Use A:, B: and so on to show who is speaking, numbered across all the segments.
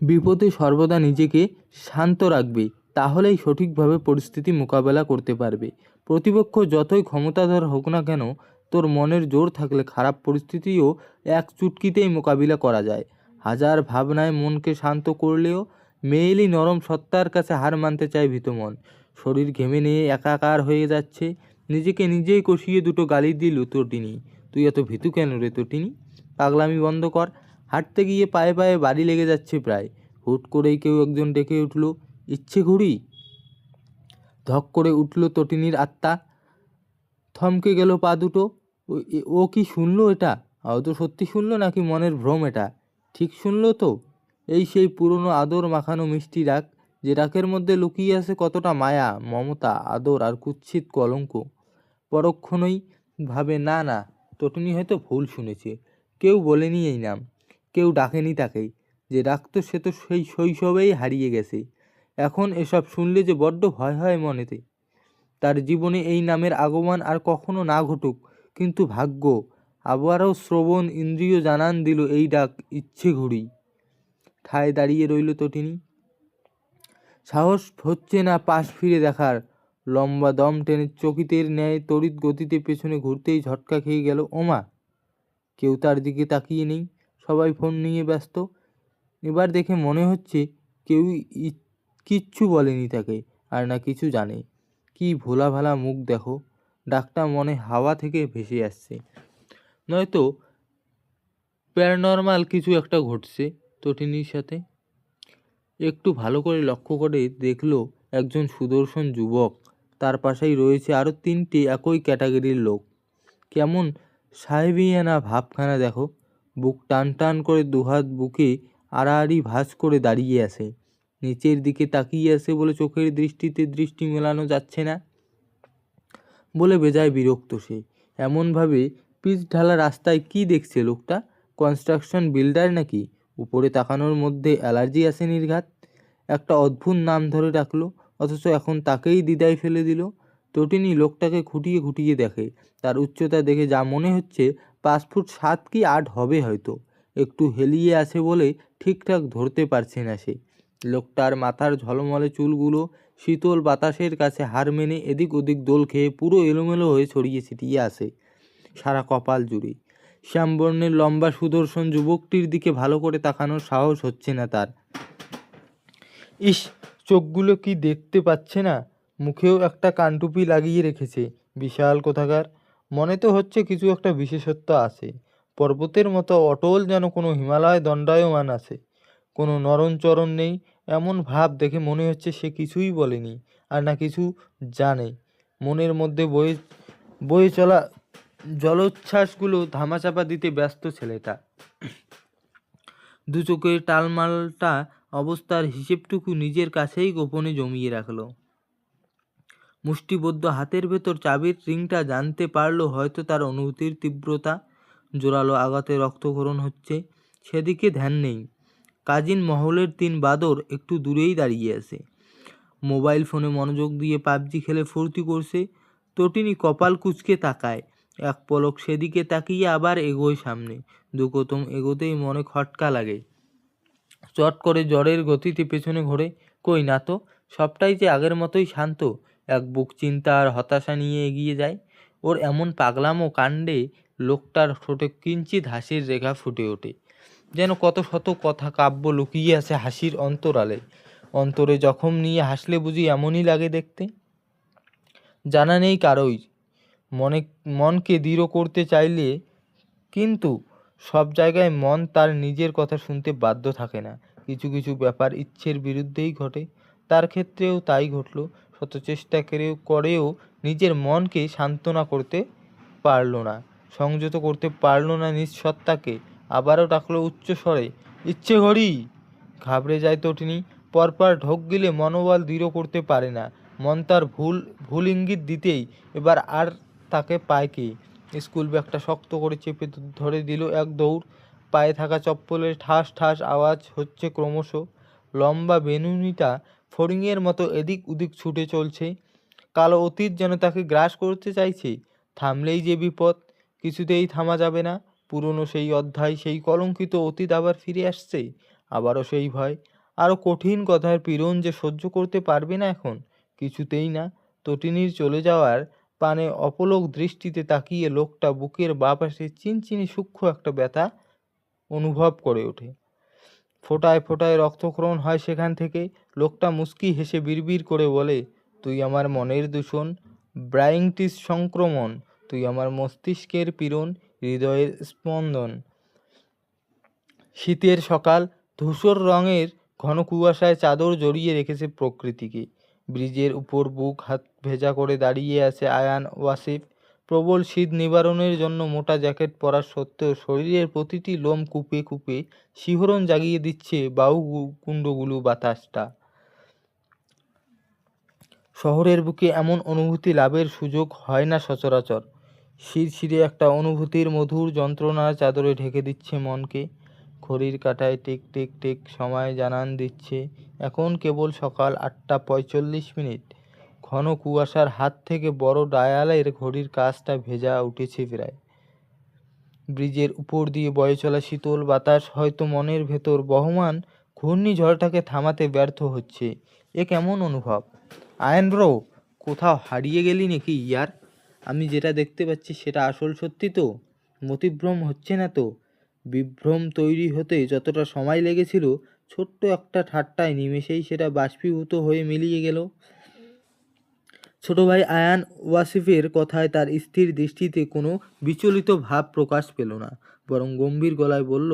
A: বিপদে সর্বদা নিজেকে শান্ত রাখবে, তাহলেই সঠিকভাবে পরিস্থিতি মোকাবেলা করতে পারবে। প্রতিপক্ষ যতই ক্ষমতাধর হোক না কেন, তোর মনের জোর থাকলে খারাপ পরিস্থিতিও এক চুটকিতেই মোকাবিলা করা যায়। হাজার ভাবনায় মনকে শান্ত করলেও মেয়েলি নরম সত্তার কাছে হার মানতে চায় ভীত মন শরীর ঘেমে নিয়ে একাকার হয়ে যাচ্ছে, নিজেকে নিজেই কষিয়ে দুটো গালি দিল তটিনী। তুই এত ভীতু কেন রে তটিনী? পাগলামি বন্ধ কর। হাঁটতে গিয়ে পায়ে পায়ে বাড়ি লেগে যাচ্ছে প্রায়। হুট করেই কেউ একজন ডেকে উঠল, ইচ্ছে ঘুরি ধক করে উঠল তটিনীর আত্মা। থমকে গেল পা দুটো। ও- কি শুনলো এটা? হয়তো সত্যি শুনলো নাকি মনের ভ্রম এটা? ঠিক শুনলো তো? এই সেই পুরনো আদর মাখানো মিষ্টি ডাক যে ডাকের মধ্যে লুকিয়ে আছে কতটা মায়া, মমতা, আদর আর কুৎসিত কলঙ্ক। পরক্ষণেই ভাবে, না না, তটুনি হয়তো ভুল শুনেছে। কেউ বলেনি এই নাম। কেউ ডাকেনি তাকে যে ডাকতো সে তো সেই শৈশবেই হারিয়ে গেছে। এখন এসব শুনলে যে বড্ড ভয় হয় মনেতে। তার জীবনে এই নামের আগমন আর কখনো না ঘটুক, কিন্তু ভাগ্য, আবারও শ্রবণ ইন্দ্রিয় জানান দিল এই ডাক ইচ্ছে ঘুড়ি। ঠায় দাঁড়িয়ে রইল তটিনী। সাহস হচ্ছে না পাশ ফিরে দেখার। লম্বা দম টেনে চকিতের ন্যায় তড়িৎ গতিতে পেছনে ঘুরতেই ঝটকা খেয়ে গেল ওমা। কেউ তার দিকে তাকিয়ে নেই। সবাই ফোন নিয়ে ব্যস্ত। এবার দেখে মনে হচ্ছে কেউ কিচ্ছু বলেনি তাকে আর না কিছু জানে। কি ভোলা ভালা মুখ দেখো, ডাকটা মনে হাওয়া থেকে ভেসে আসছে। নয়তো প্যারানর্মাল কিছু একটা ঘটছে তটিনীর সাথে। একটু ভালো করে লক্ষ্য করে দেখল একজন সুদর্শন যুবক। তার পাশেই রয়েছে আরও তিনটে একই ক্যাটাগরির লোক। কেমন সাহেবিয়ানা ভাবখানা দেখো। বুক টান টান করে দুহাত বুকে আড়াআড়ি ভাঁজ করে দাঁড়িয়ে আছে। নিচের দিকে তাকিয়ে আছে বলে চোখের দৃষ্টিতে দৃষ্টি মেলানো যাচ্ছে না বলে বেজায় বিরক্ত সে। এমনভাবে পিচ ঢালা রাস্তায় কি দেখছে লোকটা? কনস্ট্রাকশন বিল্ডার নাকি? উপরে তাকানোর মধ্যে অ্যালার্জি আছে নির্ঘাত। একটা অদ্ভুত নাম ধরে ডাকলো, অথচ এখন তাকেই দিদায় ফেলে দিল। তটিনী লোকটাকে খুঁটিয়ে খুঁটিয়ে দেখে, তার উচ্চতা দেখে যা মনে হচ্ছে পাঁচ ফুট সাত কি আট হবে হয়তো। একটু হেলিয়ে আছে বলে ঠিকঠাক ধরতে পারছে না সে। লোকটার মাথার ঝলমলে চুলগুলো শীতল বাতাসের কাছে হার মেনে এদিক ওদিক দোল খেয়ে পুরো এলোমেলো হয়ে ছড়িয়ে ছিটিয়ে আসে সারা কপাল জুড়ে। শ্যামবর্ণের লম্বা সুদর্শন যুবকটির দিকে ভালো করে তাকানোর সাহস হচ্ছে না তার। ইস, চোখগুলো কি দেখতে পাচ্ছে না? মুখেও একটা কানটুপি লাগিয়ে রেখেছে। বিশাল কোথাকার। মনে তো হচ্ছে কিছু একটা বিশেষত্ব আছে। পর্বতের মতো অটল যেন কোনো হিমালয় দণ্ডায়মান আছে। কোনো নরণচরণ নেই, এমন ভাব দেখে মনে হচ্ছে সে কিছুই বলেনি, আর না কিছু জানে। মনের মধ্যে বয়ে বয়ে চলা জলোচ্ছ্বাসগুলো ধামাচাপা দিতে ব্যস্ত ছেলেটা। দু চোখের টালমালটা অবস্থার হিসেবটুকু নিজের কাছেই গোপনে জমিয়ে রাখল। মুষ্টিবদ্ধ হাতের ভেতর চাবির রিংটা জানতে পারল হয়তো তার অনুভূতির তীব্রতা। জোরালো আঘাতে রক্তক্ষরণ হচ্ছে, সেদিকে ধ্যান নেই। কাজিন মহলের তিন বাদর একটু দূরেই দাঁড়িয়ে আছে। মোবাইল ফোনে মনোযোগ দিয়ে পাবজি খেলে ফুর্তি করছে, তটিনী কপাল কুচকে তাকায়। এক পলক সেদিকে তাকিয়ে আবার এগোয় সামনে। দু কদম এগোতেই মনে খটকা লাগে। চট করে জ্বরের গতিতে পেছনে ঘোরে, কই না তো, সবটাই যে আগের মতোই শান্ত। এক বুক চিন্তা আর হতাশা নিয়ে এগিয়ে যায়। ওর এমন পাগলামো কাণ্ডে লোকটার ঠোঁটে কিঞ্চিত হাসির রেখা ফুটে ওঠে। যেন কত শত কথা কাব্য লুকিয়ে আছে হাসির অন্তরালে। অন্তরে জখম নিয়ে হাসলে বুঝি এমনই লাগে দেখতে। জানা নেই কারোই। মনে, মনকে দৃঢ় করতে চাইলে কিন্তু সব জায়গায় মন তার নিজের কথা শুনতে বাধ্য থাকে না। কিছু কিছু ব্যাপার ইচ্ছের বিরুদ্ধেই ঘটে। তার ক্ষেত্রেও তাই ঘটলো। শত চেষ্টা করেও করেও নিজের মনকে সান্ত্বনা করতে পারল না। সংযত করতে পারল না নিজ সত্তাকে আবারও ডাকলো উচ্চ স্বরে ইচ্ছে ঘড়ি ঘাবড়ে যায় তটিনী। পরপর ঢোক গেলে মনোবল দৃঢ় করতে পারে না। মন তার ভুল ভুল ইঙ্গিত দিতেই এবার আর তাকে পায় কে? স্কুল ব্যাগটা শক্ত করে চেপে ধরে দিল এক দৌড়। পায়ে থাকা চপ্পলের ঠাস ঠাস আওয়াজ হচ্ছে ক্রমশ। লম্বা বেনুনিটা ফড়িংয়ের মতো এদিক ওদিক ছুটে চলছে। কালো অতীত যেন তাকে গ্রাস করতে চাইছে। থামলেই যে বিপদ, কিছুতেই থামা যাবে না। পুরনো সেই অধ্যায়, সেই কলঙ্কিত অতীত আবার ফিরে আসছে। আবারও সেই ভয়। আরও কঠিন কথার পীড়ন যে সহ্য করতে পারবে না এখন, কিছুতেই না। তটিনীর চলে যাওয়ার পানে অপলোক দৃষ্টিতে তাকিয়ে লোকটা বুকের বাঁ পাশে চিনচিনি সূক্ষ্ম একটা ব্যথা অনুভব করে ওঠে। ফোটায় ফোটায় রক্তক্ষরণ হয় সেখান থেকে। লোকটা মুস্কি হেসে বিড়বিড় করে বলে, তুই আমার মনের দূষণ, ব্রাইংটিস সংক্রমণ, তুই আমার মস্তিষ্কের পীড়ন, হৃদয়ের স্পন্দন। শীতের সকাল, ধূসর রঙের ঘন কুয়াশায় চাদর জড়িয়ে রেখেছে প্রকৃতিকে। ব্রিজের উপর বুক, হাত ভেজা করে দাঁড়িয়ে আছে আয়ান ওয়াসিফ। প্রবল শীত নিবারণের জন্য মোটা জ্যাকেট পরার সত্ত্বেও শরীরের প্রতিটি লোম কুপে কুপে শিহরণ জাগিয়ে দিচ্ছে বায়ু কুণ্ডগুলো বাতাসটা। শহরের বুকে এমন অনুভূতি লাভের সুযোগ হয় না সচরাচর। শিরশিরে একটা অনুভূতির মধুর যন্ত্রণার চাদরে ঢেকে দিচ্ছে মনকে। ঘড়ির কাঁটায় টিক টিক টিক সময় জানান দিচ্ছে। এখন কেবল সকাল আটটা পঁয়তাল্লিশ মিনিট। ঘন কুয়াশার হাত থেকে বড় ডায়ালের ঘড়ির কাজটা ভেজা উঠেছে প্রায়। ব্রিজের উপর দিয়ে বয়ে চলা শীতল বাতাস হয়তো মনের ভেতর বহমান ঘূর্ণিঝড়টাকে থামাতে ব্যর্থ হচ্ছে। এ কেমন অনুভব? আয়ন ব্রো, কোথাও হারিয়ে গেলি নাকি ইয়ার? আমি যেটা দেখতে পাচ্ছি সেটা আসল সত্যি তো? মতিভ্রম হচ্ছে না তো? বিভ্রম তৈরি হতে যতটা সময় লেগেছিল, ছোট্ট একটা ঠাট্টায় নিমেষেই সেটা বাষ্পীভূত হয়ে মিলিয়ে গেল। ছোট ভাই আয়ান ওয়াসিফের কথায় তার স্থির দৃষ্টিতে কোনো বিচলিত ভাব প্রকাশ পেল না, বরং গম্ভীর গলায় বলল,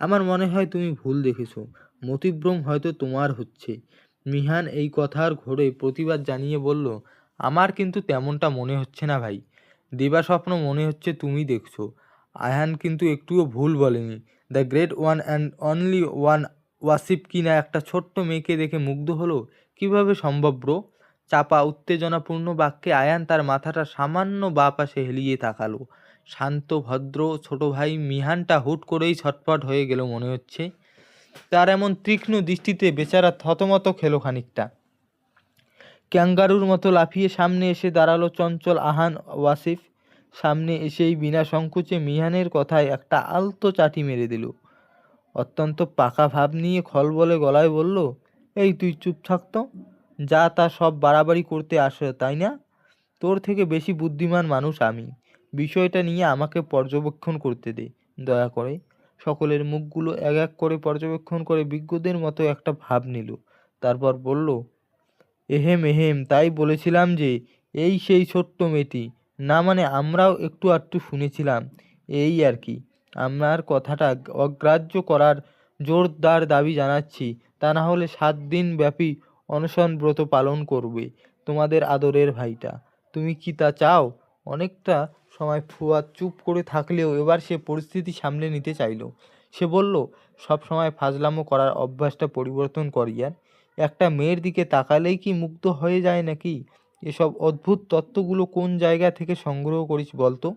A: আমার মনে হয় তুমি ভুল দেখেছ, মতিভ্রম হয়তো তোমার হচ্ছে। মিহান এই কথার ঘোরে প্রতিবাদ জানিয়ে বলল, আমার কিন্তু তেমনটা মনে হচ্ছে না ভাই, দিবা স্বপ্ন মনে হচ্ছে তুমি দেখছ। আয়ান কিন্তু একটুও ভুল বলেনি, the great one and only one Wasif কিনা একটা ছোট্ট মেয়েকে দেখে মুগ্ধ হলো? কীভাবে সম্ভব ব্রো? চাপা, উত্তেজনাপূর্ণ বাক্যে আয়ান তার মাথাটা সামান্য বা পাশে হেলিয়ে তাকালো। শান্ত, ভদ্র, ছোট ভাই মিহানটা হুট করেই ছটফট হয়ে গেল মনে হচ্ছে। তার এমন তীক্ষ্ণ দৃষ্টিতে বেচারা থতমত খেলো খানিকটা। ক্যাঙ্গারুর মতো লাফিয়ে সামনে এসে দাঁড়াল চঞ্চল, আহান, ওয়াসিফ। সামনে এসেই বিনা সংকোচে মিহানের কথায় একটা আলতো চাটি মেরে দিল। অত্যন্ত পাকা ভাব নিয়ে খল বলে গলায় বলল, এই তুই চুপ থাকতো যা তা সব বাড়াবাড়ি করতে আসে, তাই না? তোর থেকে বেশি বুদ্ধিমান মানুষ আমি। বিষয়টা নিয়ে আমাকে পর্যবেক্ষণ করতে দে, দয়া করে। সকলের মুখগুলো এক এক করে পর্যবেক্ষণ করে বিজ্ঞদের মতো একটা ভাব নিল। তারপর বলল, এহেম এহেম, তাই বলেছিলাম যে, এই সেই ছোট্ট মেয়েটি। না মানে আমরাও একটু আধটু শুনেছিলাম। এই আর কি। আপনার কথাটা অগ্রাহ্য করার জোরদার দাবি জানাচ্ছি। তা না হলে সাত দিন ব্যাপী অনশন ব্রত পালন করবে তোমাদের আদরের ভাইটা। তুমি কি তা চাও? অনেকটা সময় ফুয়াদ চুপ করে থাকলেও এবার সে পরিস্থিতি সামলে নিতে চাইলো। সে বলল, সব সময় ফাজলামো করার অভ্যাসটা পরিবর্তন করিয়ান একটা মেয়ের দিকে তাকালেই কি মুগ্ধ হয়ে যায় নাকি? এসব অদ্ভুত তত্ত্বগুলো কোন জায়গা থেকে সংগ্রহ করিস বলতো?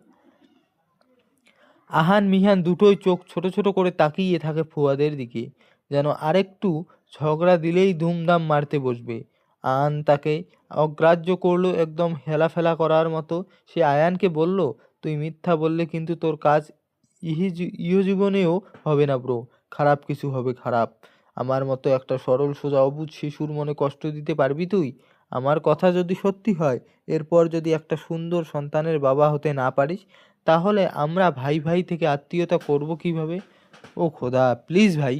A: আহান মিহান দুটোই চোখ ছোট ছোট করে তাকিয়ে থাকে ফুয়াদের দিকে, যেন আরেকটু ঝগড়া দিলেই ধুমধাম মারতে বসবে। আয়ান তাকে অগ্রাহ্য করল একদম হেলাফেলা করার মতো। সে আয়ানকে বলল, তুই মিথ্যা বললে কিন্তু তোর কাজ ইহি ইহজীবনেও হবে না ব্রো। খারাপ কিছু হবে খারাপ। আমার মতো একটা সরল সোজা অবুঝ শিশুর মনে কষ্ট দিতে পারবি তুই? আমার কথা যদি সত্যি হয়, এরপর যদি একটা সুন্দর সন্তানের বাবা হতে না পারিস, তাহলে আমরা ভাই ভাই থেকে আত্মীয়তা করব কীভাবে? ও খোদা, প্লিজ ভাই।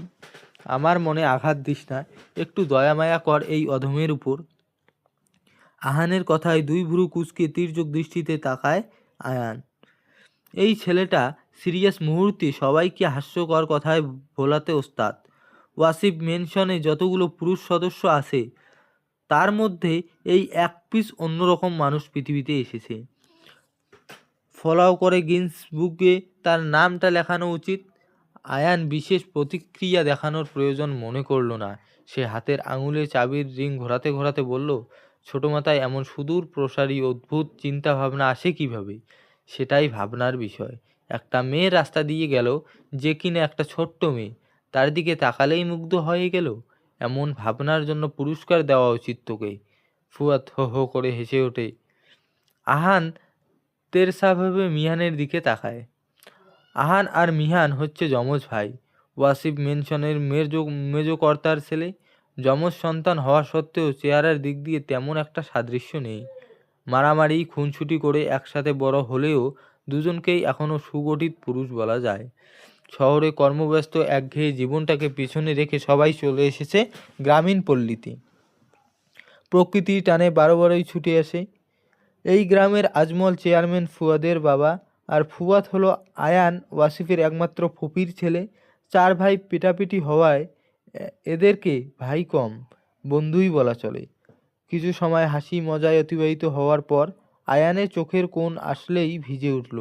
A: আমার মনে আঘাত দিস না, একটু দয়া মায়া কর এই অধমের উপর। আহানের কথায় দুই ভুরু কুচকে তীর্যক দৃষ্টিতে তাকায় আয়ান। এই ছেলেটা সিরিয়াস মুহূর্তে সবাইকে হাস্যকর কথায় ভোলাতে ওস্তাদ। ওয়াসিফ মেনশনে যতগুলো পুরুষ সদস্য আছে, তার মধ্যে এই এক পিস অন্যরকম মানুষ পৃথিবীতে এসেছে। ফলাও করে গিন্স বুকে তার নামটা লেখানো উচিত। আয়ান বিশেষ প্রতিক্রিয়া দেখানোর প্রয়োজন মনে করল না। সে হাতের আঙুলে চাবির রিং ঘোরাতে ঘোরাতে বলল, ছোটো মাথায় এমন সুদূর প্রসারী অদ্ভুত চিন্তা ভাবনা আসে কীভাবে? সেটাই ভাবনার বিষয়। একটা মেয়ে রাস্তা দিয়ে গেল, যে কিনা একটা ছোট্ট মেয়ে। তার দিকে তাকালেই মুগ্ধ হয়ে গেল। এমন ভাবনার জন্য পুরস্কার দেওয়া উচিত তোকে। ফুয়াদ হো হো করে হেসে ওঠে। আহান তেরসাভাবে মিহানের দিকে তাকায়। আহান আর মিহান হচ্ছে যমজ ভাই। ওয়াসিফ মেনশনের মেজো মেজো কর্তার ছেলে। যমজ সন্তান হওয়া সত্ত্বেও চেহারার দিক দিয়ে তেমন একটা সাদৃশ্য নেই। মারামারি খুনছুটি করে একসাথে বড় হলেও দুজনকেই এখনও সুগঠিত পুরুষ বলা যায়। শহরে কর্মব্যস্ত একঘেয়ে জীবনটাকে পিছনে রেখে সবাই চলে এসেছে গ্রামীণ পল্লীতে। প্রকৃতির টানে বারো বারোই ছুটে আসে। এই গ্রামের আজমল চেয়ারম্যান ফুয়াদের বাবা আর ফুয়াদ হলো আয়ান, ওয়াসিফের একমাত্র ফুপির ছেলে। চার ভাই পিটাপিটি হওয়ায় এদেরকে ভাই কম, বন্ধুই বলা চলে। কিছু সময় হাসি মজায় অতিবাহিত হওয়ার পর আয়ানের চোখের কোণ আসলেই ভিজে উঠল।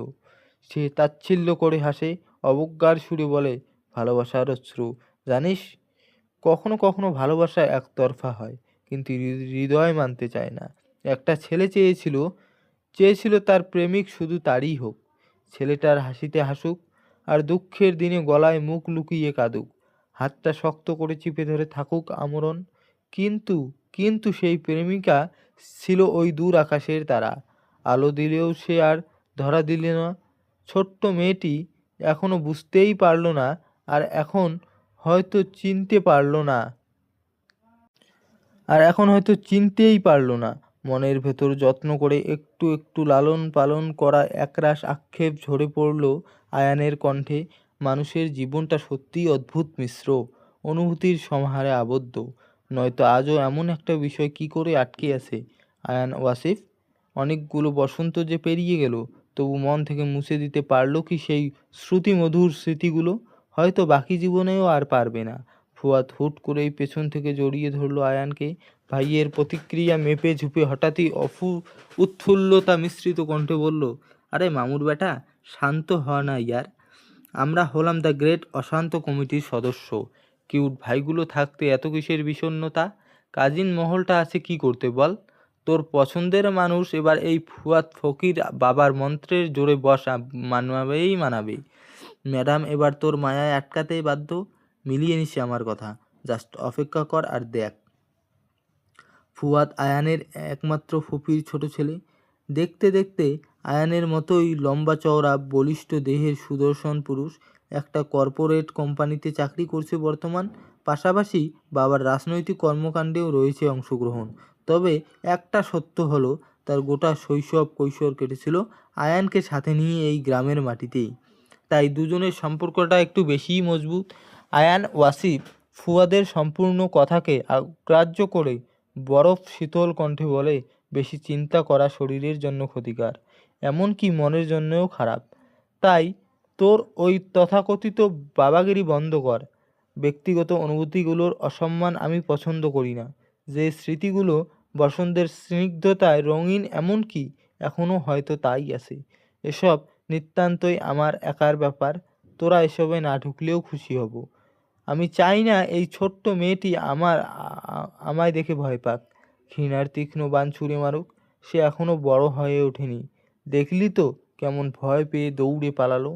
A: সে তাচ্ছিল্য করে হাসে, অবজ্ঞার সুরে বলে, ভালোবাসার অশ্রু, জানিস? কখনো কখনো ভালোবাসা একতরফা হয়, কিন্তু হৃদয় মানতে চায় না। একটা ছেলে চেয়েছিল চেয়েছিল তার প্রেমিক শুধু তারই হোক। ছেলেটার হাসিতে হাসুক আর দুঃখের দিনে গলায় মুখ লুকিয়ে কাঁদুক। হাতটা শক্ত করে চিপে ধরে থাকুক আমরণ। কিন্তু কিন্তু সেই প্রেমিকা ছিল ওই দূর আকাশের তারা। আলো দিলেও সে আর ধরা দিল না। ছোট্ট মেয়েটি এখনও বুঝতেই পারল না আর এখন হয়তো চিনতে পারল না। আর এখন হয়তো চিনতেই পারল না। মনের ভেতর যত্ন করে একটু একটু লালন পালন করা একরাশ আক্ষেপ ঝরে পড়ল আয়ানের কণ্ঠে। মানুষের জীবনটা সত্যিই অদ্ভুত মিশ্র, অনুভূতির সমাহারে আবদ্ধ। নয়তো আজও এমন একটা বিষয় কি করে আটকে আছে? আয়ান ওয়াসিফ, অনেকগুলো বসন্ত যে পেরিয়ে গেল, তবু মন থেকে মুছে দিতে পারল কি সেই শ্রুতিমধুর স্মৃতিগুলো? হয়তো বাকি জীবনেও আর পারবে না। ফুয়াদ হুট করেই পেছন থেকে জড়িয়ে ধরলো আয়ানকে। ভাইয়ের প্রতিক্রিয়া মেপে ঝুপে হঠাৎই অফু উৎফুল্লতা মিশ্রিত কণ্ঠে বলল, আরে মামুর বেটা, শান্ত হ না ইয়ার। আমরা হলাম দ্য গ্রেট অশান্ত কমিটির সদস্য। কিউট ভাইগুলো থাকতে এত কিসের বিষণ্ণতা? কাজিন মহলটা আছে কি করতে বল? তোর পছন্দের মানুষ এবার এই ফুয়াদ ফকির বাবার মন্ত্রের জোরে বসা মানাবেই মানাবে। ম্যাডাম, এবার তোর মায়ায় আটকাতেই বাধ্য। মিলিয়ে নিচ্ছে আমার কথা। জাস্ট অপেক্ষা কর আর দেখ। ফুয়াদ আয়ানের একমাত্র ফুপির ছোট ছেলে। দেখতে দেখতে আয়ানের মতোই লম্বা চওড়া, বলিষ্ঠ দেহের সুদর্শন পুরুষ। একটা কর্পোরেট কোম্পানিতে চাকরি করছে বর্তমান। পাশাপাশি বাবার রাজনৈতিক কর্মকাণ্ডেও রয়েছে অংশগ্রহণ। তবে একটা সত্য হলো, তার গোটা শৈশব কৈশোর কেটেছিল আয়ানকে সাথে নিয়ে এই গ্রামের মাটিতেই। তাই দুজনের সম্পর্কটা একটু বেশিই মজবুত। আয়ান ওয়াসিফ ফুয়াদের সম্পূর্ণ কথাকে অগ্রাহ্য করে বরফ শীতল কণ্ঠে বলে, বেশি চিন্তা করা শরীরের জন্য ক্ষতিকর, এমনকি মনের জন্যও খারাপ। তাই তোর ওই তথাকথিত বাবাগিরি বন্ধ কর। ব্যক্তিগত অনুভূতিগুলোর অসম্মান আমি পছন্দ করি না। যে স্মৃতিগুলো বসন্তের স্নিগ্ধতায় রঙিন, এমনকি এখনও হয়তো তাই আছে। এসব নিতান্তই আমার একার ব্যাপার। তোরা এসবে না ঢুকলেও খুশি হব। আমি চাই না এই ছোট্ট মেয়েটি আমার, আমায় দেখে ভয় পাক। ঘৃণার তীক্ষ্ণ বান ছুঁড়ে মারুক। সে এখনও বড় হয়ে ওঠেনি। দেখলি তো কেমন ভয় পেয়ে দৌড়ে পালালো।